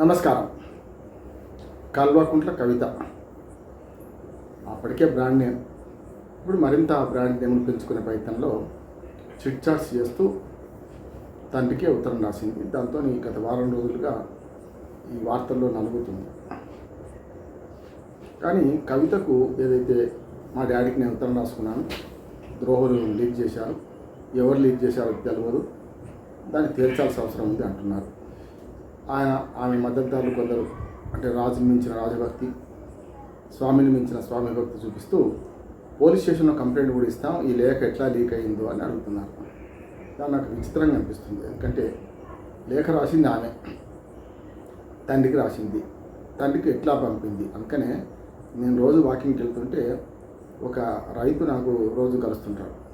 నమస్కారం. కల్వకుంట్ల కవిత. అప్పటికే brand name. ఇప్పుడు మరింత ఆ బ్రాండ్ నేమ్ను పెంచుకునే ప్రయత్నంలో చిట్ చాట్స్ చేస్తూ తండ్రికే ఉత్తరం రాసింది. దాంతో గత వారం రోజులుగా ఈ వార్తల్లో నలుగుతుంది. కానీ కవితకు ఏదైతే మా డాడీకి నేను ఉత్తరం రాసుకున్నాను ద్రోహులు లీక్ చేశారు. ఎవరు లీక్ చేశారో తెలియదు దాన్ని తేల్చాల్సిన అవసరం ఉంది అంటున్నారు. ఆయన ఆమె మద్దతుదారులు కొందరు అంటే రాజుని మించిన రాజభక్తి స్వామిని మించిన స్వామి భక్తి చూపిస్తూ పోలీస్ స్టేషన్లో కంప్లైంట్ కూడా ఇస్తాం ఈ లేఖ ఎట్లా లీక్ అయిందో అని అడుగుతున్నారు. దాని నాకు విచిత్రంగా అనిపిస్తుంది. ఎందుకంటే లేఖ రాసింది ఆమె. తండ్రికి రాసింది. తండ్రికి ఎట్లా పంపింది? అందుకనే నేను రోజు వాకింగ్కి వెళ్తుంటే ఒక రైతు నాకు రోజు కలుస్తుంటాడు.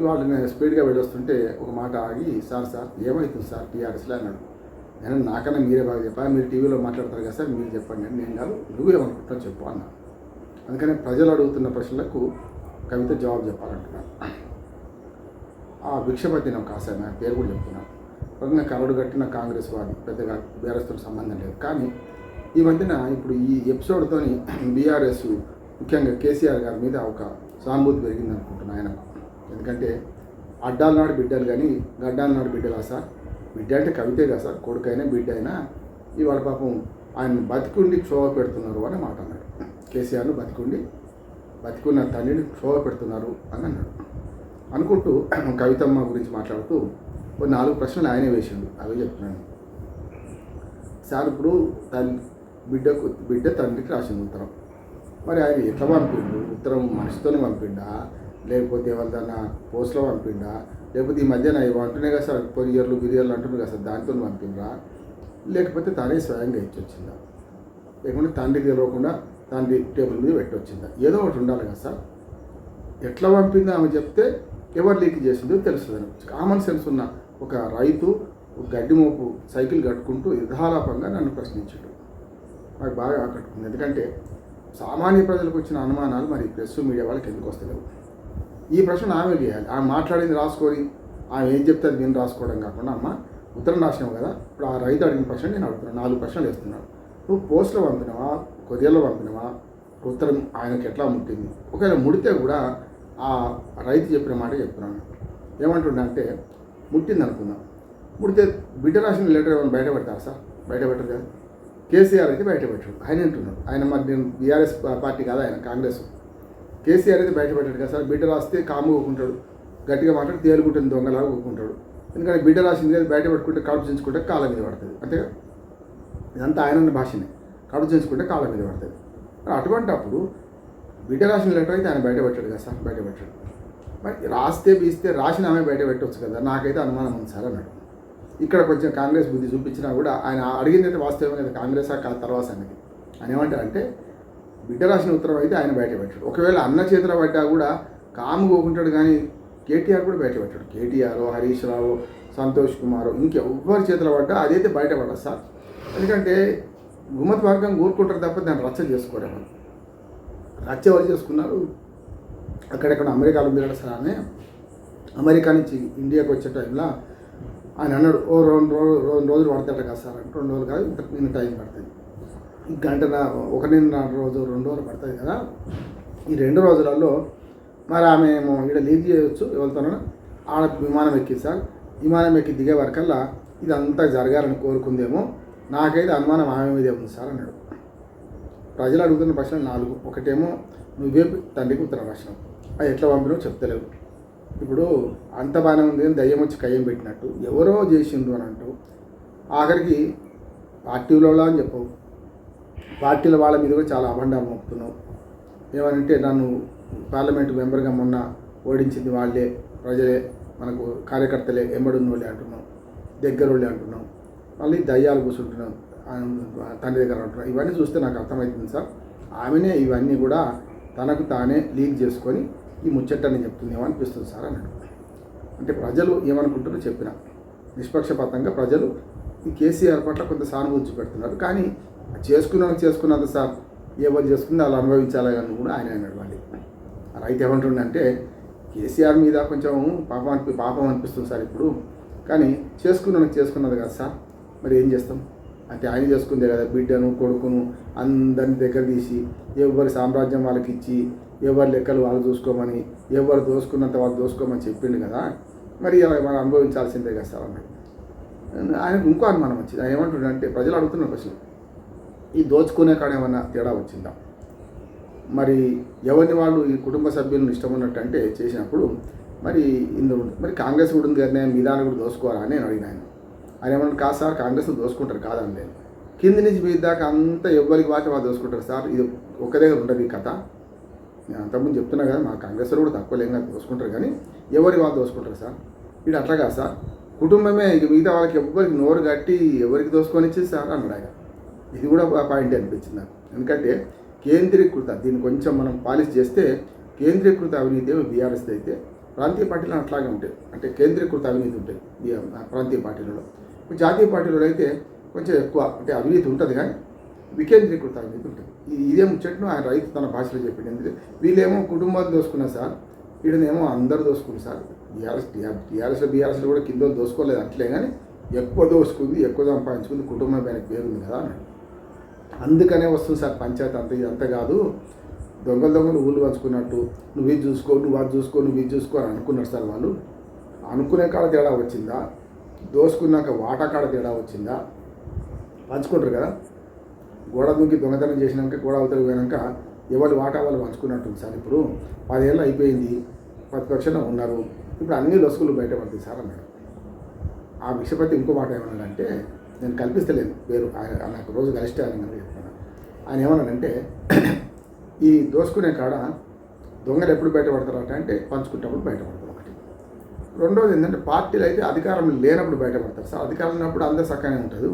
ఇవాళ నేను స్పీడ్గా వెళ్ళొస్తుంటే ఒక మాట ఆగి సార్ సార్ ఏమవుతుంది సార్? టీఆర్ఎస్లో అన్నాడు నేను నాకన్నా మీరే బాగా చెప్పాలి. మీరు టీవీలో మాట్లాడతారు కదా సార్ మీరు చెప్పండి. అని నేను కాదు నువ్వేమనుకుంటావు చెప్పు అన్నా. అందుకని ప్రజలు అడుగుతున్న ప్రశ్నలకు కవిత జవాబు చెప్పాలంటున్నాను. ఆ భిక్షపతి నాకు కాసాను నా పేరు కూడా చెప్తున్నాను పక్కన కరడు కట్టిన కాంగ్రెస్ వాది పెద్దగా బీఆర్ఎస్తో సంబంధం లేదు. కానీ ఈ మధ్యన ఇప్పుడు ఈ ఎపిసోడ్తోని బీఆర్ఎస్ ముఖ్యంగా కేసీఆర్ గారి మీద ఒక సానుభూతి పెరిగింది అనుకుంటున్నాను ఆయనకు. ఎందుకంటే అడ్డాలనాడు బిడ్డలు కానీ గడ్డాల నాడు బిడ్డలా సార్? బిడ్డ అంటే కవితే కదా సార్ కొడుకైనా బిడ్డ అయినా ఇవాళ పాపం ఆయన బతికుండి క్షోభ పెడుతున్నారు అని మాట అన్నాడు. కేసీఆర్ను బతికుండి బతికున్న తండ్రిని క్షోభ పెడుతున్నారు అని అన్నాడు. అనుకుంటూ కవితమ్మ గురించి మాట్లాడుతూ ఓ నాలుగు ప్రశ్నలు ఆయనే వేసిండు. అవే చెప్తున్నాను. సార్ ఇప్పుడు తల్లి బిడ్డకు బిడ్డ తండ్రికి రాసింది ఉత్తరం. మరి ఆయన ఎట్లా పంపిండు? ఉత్తరం మనిషితోనే పంపిండా? లేకపోతే ఎవరిదన్నా పోస్ట్లో పంపిండా? లేకపోతే ఈ మధ్యన ఇవి అంటున్నాయి కదా సార్ కొరియర్లు గిరియర్లు అంటున్నారు కదా సార్ దాంతో పంపిండ్రా లేకపోతే తానే స్వయంగా ఇచ్చొచ్చిందా? లేకుంటే తండ్రి తెలవకుండా తండ్రి టేబుల్ మీద పెట్టొచ్చిందా? ఏదో ఒకటి ఉండాలి కదా సార్. ఎట్లా పంపిందో ఆమె చెప్తే ఎవరు లీక్ చేసిందో తెలుస్తుంది కామన్ సెన్స్ ఉన్న ఒక రైతు గడ్డి మోపు సైకిల్ కట్టుకుంటూ యథాలాపంగా నన్ను ప్రశ్నించాడు. నాకు బాగా ఆకట్టుకుంది. ఎందుకంటే సామాన్య ప్రజలకు వచ్చిన అనుమానాలు మరి ప్రెస్ మీడియా వాళ్ళకి ఎందుకు వస్తలేవు? ఈ ప్రశ్న ఆమె చేయాలి ఆమె మాట్లాడింది రాసుకొని ఆమె ఏం చెప్తే అది నేను రాసుకోవడం కాకుండా అమ్మ ఉత్తరం రాసినావు కదా ఇప్పుడు ఆ రైతు అడిగిన ప్రశ్న నేను అడుగుతున్నాను నాలుగు ప్రశ్నలు వేస్తున్నాను నువ్వు పోస్ట్లో పంపినవా? కొరియర్లో పంపినవా? ఉత్తరం ఆయనకి ఎట్లా ముట్టింది? ఒకవేళ ముడితే కూడా ఆ రైతు చెప్పిన మాట చెప్తున్నాను. ఏమంటుండే అంటే ముట్టింది అనుకుందాం ముడితే బిడ్డ రాసిన లెటర్ ఏమైనా బయట పెడతారా సార్? బయట పెట్టరు కదా. కేసీఆర్ అయితే బయట పెట్టాడు. ఆయన అంటున్నాడు. ఆయన మరి నేను బీఆర్ఎస్ పార్టీ కాదు ఆయన కాంగ్రెస్. కేసీఆర్ అయితే బయట పెట్టాడు కదా సార్. బిడ్డ రాస్తే కాము ఒప్పుకుంటాడు గట్టిగా మాట్లాడి తేలుకుంటుంది దొంగలాగా ఒప్పుకుంటాడు ఎందుకంటే బిడ్డ రాసింది అది బయట పెట్టుకుంటే కడుపు చేయించుకుంటే కాళ్ళ మీద పడుతుంది. అంతే ఇదంతా ఆయన భాషనే. కడుపు చేయించుకుంటే కాళ్ళ మీద పడుతుంది. అటువంటి అప్పుడు బిడ్డ రాసిన లెటర్ అయితే ఆయన బయట పెట్టాడు కదా సార్ బయట పెట్టాడు మరి రాస్తే బీస్తే రాసిన ఆమె బయట పెట్టవచ్చు కదా నాకైతే అనుమానం ఉంది సార్ అన్నాడు. ఇక్కడ కొంచెం కాంగ్రెస్ బుద్ధి చూపించినా కూడా ఆయన అడిగింది అయితే వాస్తవం కదా కాంగ్రెస్ ఆ తర్వాత సంగతి ఆయన ఏమంటారంటే బిడ్డ రాసిన ఉత్తరం అయితే ఆయన బయట పెట్టాడు. ఒకవేళ అన్న చేతిలో పడ్డా కూడా కాము పోకుంటాడు కానీ కేటీఆర్ కూడా బయట పెట్టాడు. కేటీఆర్ హరీష్ రావు సంతోష్ కుమార్ ఇంకెవ్వరి చేతిలో పడ్డా అదైతే బయటపడదు సార్. ఎందుకంటే గుమ్మత్ వర్గం ఊరుకుంటారు తప్ప దాన్ని రచ్చ చేసుకోవడం రచ్చ ఎవరు చేసుకున్నారు? అక్కడెక్కడ అమెరికాలో మీరు సార్ అని అమెరికా నుంచి ఇండియాకి వచ్చే టైంలో ఆయన అన్నాడు ఓ రెండు రోజులు రెండు రోజులు పడతాడు కదా సార్ అంటే రెండు రోజులు కాదు ఇంత నిన్న టైం పడుతుంది. గంటన గంట ఒక రోజు రెండు రోజులు పడుతుంది కదా. ఈ రెండు రోజులలో మరి ఆమె ఏమో ఇక్కడ లీవ్ చేయవచ్చు ఎవరితోనో ఆడ విమానం ఎక్కిస్తాను సార్. విమానం ఎక్కి దిగే వరకల్లా ఇదంతా జరగాలని కోరుకుందేమో. నాకైతే అనుమానం ఆమె మీదే ఉంది సార్ అన్నాడు. ప్రజలు అడుగుతున్న ప్రశ్నలు నాలుగు. ఒకటేమో నువ్వే తండ్రికి ఉత్తర ప్రశ్న. అది ఎట్లా పంపినో చెప్తలేవు. ఇప్పుడు అంత బాగానే ఉంది అని దయ్యం వచ్చి కయ్యం పెట్టినట్టు ఎవరో చేసిండ్రు అని అంటూ ఆఖరికి పార్టీలో అని చెప్పవు. పార్టీల వాళ్ళ మీద కూడా చాలా అభండాలు మోపుతున్నావు. ఏమనంటే నన్ను పార్లమెంటు మెంబర్గా మొన్న ఓడించింది వాళ్ళే ప్రజలే మనకు కార్యకర్తలే ఎంబడున్న వాళ్ళే అంటున్నాం దగ్గర వాళ్ళే అంటున్నాం మళ్ళీ దయ్యాలు కూర్చుంటున్నాం తండ్రి దగ్గర అంటున్నాం ఇవన్నీ చూస్తే నాకు అర్థమవుతుంది సార్. ఆమెనే ఇవన్నీ కూడా తనకు తానే లీక్ చేసుకొని ఈ ముచ్చట్టని చెప్తుందేమో అనిపిస్తుంది సార్ అన్నాడు అంటే ప్రజలు ఏమనుకుంటారో చెప్పిన. నిష్పక్షపాతంగా ప్రజలు ఈ కేసీఆర్ పట్ల కొంత సానుభూతి పెడుతున్నారు కానీ చేసుకున్నాను చేసుకున్నంత సార్ ఎవరు చేసుకుంది అలా అనుభవించాలి అని కూడా ఆయన అన్నాడు మళ్ళీ. రైతు ఏమంటుండంటే కేసీఆర్ మీద కొంచెం పాపం అనిపి పాపం అనిపిస్తుంది సార్ ఇప్పుడు. కానీ చేసుకున్నాను చేసుకున్నది కదా సార్. మరి ఏం చేస్తాం? అంటే ఆయన చేసుకుందే కదా బిడ్డను కొడుకును అందరిని దగ్గర తీసి ఎవరి సామ్రాజ్యం వాళ్ళకి ఇచ్చి ఎవరి లెక్కలు వాళ్ళు చూసుకోమని ఎవరు దోసుకున్నంత వాళ్ళు దోసుకోమని చెప్పిండు కదా. మరి ఇలా మనం అనుభవించాల్సిందే కదా సార్ అన్నాడు ఆయనకు ఇంకో అనుమానం వచ్చింది. ఆయన ఏమంటుండంటే ప్రజలు అడుగుతున్నారు ప్రశ్న. ఈ దోచుకునే కాడ ఏమన్నా తేడా వచ్చిందా? మరి ఎవరిని వాళ్ళు ఈ కుటుంబ సభ్యులను ఇష్టం ఉన్నట్టు అంటే చేసినప్పుడు మరి ఇందులో మరి కాంగ్రెస్ కూడా ఉంది కదా మీ దాన్ని కూడా దోసుకోవాలా అని నేను అడిగినాను ఆయన. ఏమన్నా కాదు సార్ కాంగ్రెస్ దోసుకుంటారు కాదని నేను కింది నుంచి మీద దాకా అంతా ఎవరికి వాటి వాళ్ళు దోసుకుంటారు సార్. ఇది ఒక దగ్గర ఉండదు ఈ కథ. నేను అంతకుముందు చెప్తున్నా కదా మా కాంగ్రెస్ కూడా తక్కువ లేని దోసుకుంటారు కానీ ఎవరికి వాళ్ళు దోసుకుంటారు సార్? ఇది అట్లా కాదు సార్. కుటుంబమే ఇక మిగతా వాళ్ళకి ఎవరికి నోరు కట్టి ఎవరికి దోసుకొని ఇచ్చేది సార్? అన్నాడు ఆయన. ఇది కూడా పాయింట్ అనిపించింది నాకు. ఎందుకంటే కేంద్రీకృత దీన్ని కొంచెం మనం పాలిష్ చేస్తే కేంద్రీకృత అవినీతి ఏమో బీఆర్ఎస్ అయితే ప్రాంతీయ పార్టీలు అట్లాగే ఉంటాయి. అంటే కేంద్రీకృత అవినీతి ఉంటాయి ప్రాంతీయ పార్టీలలో. ఇప్పుడు జాతీయ పార్టీలలో అయితే కొంచెం ఎక్కువ అంటే అవినీతి ఉంటుంది కానీ వికేంద్రీకృత అవినీతి ఉంటుంది. ఇది ఇదే ముచ్చట్ను ఆయన రైతు తన భాషలో చెప్పింది ఎందుకంటే వీళ్ళేమో కుటుంబాలు దోసుకున్నారు సార్ వీళ్ళనేమో అందరు దోసుకున్నారు సార్. బీఆర్ఎస్ టీఆర్ఎస్లో బీఆర్ఎస్లో కూడా కింద దోసుకోలేదు అట్లే కానీ ఎక్కువ దోసుకుంది ఎక్కువ సంపాదించుకుంది కుటుంబం పైన పేరుంది కదా అన్నాడు. అందుకనే వస్తుంది సార్ పంచాయతీ అంత అంత కాదు. దొంగలు దొంగలు ఊళ్ళు పంచుకున్నట్టు నువ్వు ఇది చూసుకో నువ్వు అది చూసుకో నువ్వు ఇది చూసుకో అని అనుకున్నారు సార్ వాళ్ళు. అనుకునే కాడ తేడా వచ్చిందా? దోసుకున్నాక వాటా కాడ తేడా వచ్చిందా? పంచుకుంటారు కదా. గోడ దూకి దొంగతనం చేసినాక గోడ అవతల పోయినాక ఎవరి వాటా వాళ్ళు పంచుకున్నట్టుంది సార్ ఇప్పుడు. పదేళ్ళు అయిపోయింది ప్రతిపక్షంలో ఉన్నారు. ఇప్పుడు అన్ని లొసుకులు బయటపడుతుంది సార్ అన్నాడు ఆ విషయపతి ఇంకో మాట ఏమన్నాడంటే నేను కల్పిస్తలేను. వేరు ఆయన నాకు రోజు కలిస్తే ఆయన కనుక చెప్తాను ఆయన ఏమన్నానంటే ఈ దోసుకునే కాడ దొంగలు ఎప్పుడు బయటపడతారట అంటే పంచుకునేటప్పుడు బయటపడతారు ఒకటి. రెండోది ఏంటంటే పార్టీలు అయితే అధికారం లేనప్పుడు బయటపడతారు. సార్ అధికారం ఉన్నప్పుడు అందరు చక్కనే ఉంటుంది.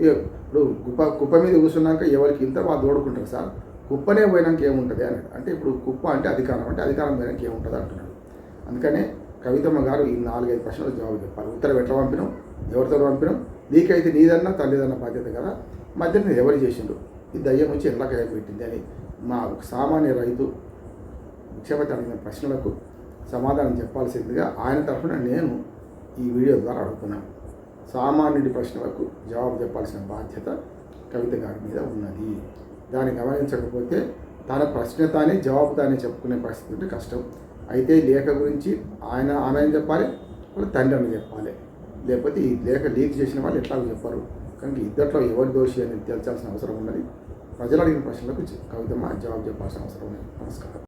ఇప్పుడు కుప్ప కుప్ప మీద కూర్చున్నాక ఎవరికి ఇంత వాళ్ళు దోడుకుంటారు సార్? కుప్పనే పోయినాక ఏముంటుంది అని అంటే ఇప్పుడు కుప్ప అంటే అధికారం అంటే అధికారం పోయినాక ఏముంటుంది అంటున్నాడు. అందుకనే కవితమ్మ గారు ఈ నాలుగైదు ప్రశ్నలు జవాబు చెప్పాలి. ఉత్తరం ఎట్లా పంపినాం? ఎవరితో పంపినాం? నీకైతే నీదన్నా తల్లిదన్న బాధ్యత కదా? మధ్యన ఎవరు చేసిండు ఈ దయ్యం వచ్చి ఎలా పెట్టింది అని మా ఒక సామాన్య రైతు ముఖ్యమంత్రి అడిగిన ప్రశ్నలకు సమాధానం చెప్పాల్సిందిగా ఆయన తరఫున నేను ఈ వీడియో ద్వారా అడుగుతున్నాను సామాన్యుడి ప్రశ్నలకు జవాబు చెప్పాల్సిన బాధ్యత కవిత గారి మీద ఉన్నది. దాన్ని గమనించకపోతే తన ప్రశ్న తానే జవాబు తానే చెప్పుకునే పరిస్థితి ఉంటే కష్టం. అయితే లేఖ గురించి ఆయన ఆమె అని చెప్పాలి? వాళ్ళ తండ్రి అని చెప్పాలి. లేకపోతే ఈ లేఖ లీక్ చేసిన వాళ్ళు ఎట్లా చెప్పారు. కనుక ఇద్దట్లో ఎవరి దోషి అని తేల్చాల్సిన అవసరం ఉన్నది? ప్రజలు అడిగిన ప్రశ్నలకు కవితమ్మ జవాబు చెప్పాల్సిన అవసరం ఉంది నమస్కారం.